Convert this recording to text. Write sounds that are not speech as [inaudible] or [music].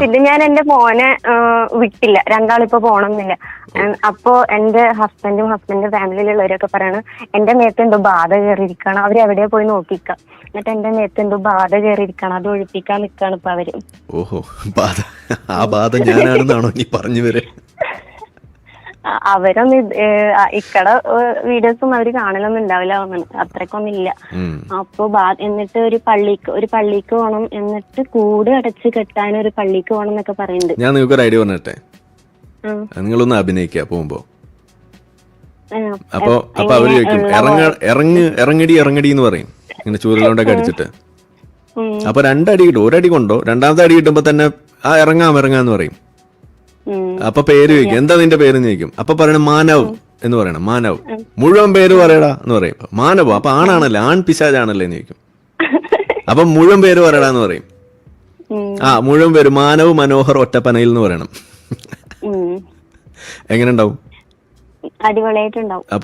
പിന്നെ ഞാൻ എന്റെ മോനെ വിട്ടില്ല. രണ്ടാളിപ്പോ പോണമെന്നില്ല അപ്പോ എന്റെ ഹസ്ബൻഡും ഹസ്ബൻഡിന്റെ ഫാമിലിയിലുള്ളവരൊക്കെ പറയണ എന്റെ മേത്ത് എന്തോ ബാധ കയറിയിരിക്കണം അവരെവിടെയാ പോയി നോക്കിക്ക. എന്നിട്ട് എന്റെ മേത്ത് എന്തോ ബാധ കയറിയിരിക്കണം അത് ഒഴിപ്പിക്കാൻ നിക്കാണ് ഇപ്പൊ അവർ. ഓഹോ ബാധ. ആ ബാധ ഞാനാണെന്നാണോ നീ പറഞ്ഞു വരെ? അവരൊന്നും ഇത്, ഏ, വീഡിയോസ് അവർ വീഡിയോസും അവർ കാണലൊന്നും ഉണ്ടാവില്ല തോന്നുന്നു അത്രക്കൊന്നും ഇല്ല. അപ്പൊ ബാ- എന്നിട്ട് ഒരു പള്ളിക്ക് ഒരു പള്ളിക്ക് പോണം എന്നിട്ട് കൂട് അടച്ച് കെട്ടാൻ ഒരു പള്ളിക്ക് പോണം എന്നൊക്കെ പറയുന്നുണ്ട് ഞാൻ നിങ്ങൾക്ക് ഒരു ഐഡിയ പറഞ്ഞിട്ടെ. നിങ്ങളൊന്ന് അഭിനയിക്കുക പോകുമ്പോ. അപ്പൊ അപ്പൊ അവർ ചോദിക്കും ഇറങ്ങ ഇറങ്ങ് ഇറങ്ങടി ഇറങ്ങടി എന്ന് പറയും. ഇങ്ങനെ ചൂരലോണ്ടൊക്കെ അടിച്ചിട്ട്. ഉം. അപ്പൊ രണ്ടടി കിട്ടും. ഒരടി കൊണ്ടോ രണ്ടാമത്തെ അടി കിട്ടുമ്പോ തന്നെ ആ ഇറങ്ങാം ഇറങ്ങാന്ന് പറയും. അപ്പൊ പേര് ചോദിക്കും. എന്താ നിന്റെ പേര് ചോദിക്കും. അപ്പൊ പറയണം മാനവ് എന്ന് പറയണം. മാനവ്. മുഴുവൻ പേര് പറയടാ എന്ന് പറയും. മാനവ്? അപ്പൊ ആണാണല്ലേ? ആൺ പിശാജാണല്ലേ എന്ന് ചോദിക്കും. [laughs] അപ്പൊ മുഴുവൻ പേര് പറയടാ എന്ന് പറയും. ആ മുഴുവൻ പേര് മാനവ് മനോഹർ ഒറ്റപ്പനയിൽ എന്ന് പറയണം. എങ്ങനെ ഉണ്ടാവും? അടിപൊളിയായിട്ടുണ്ടാവും.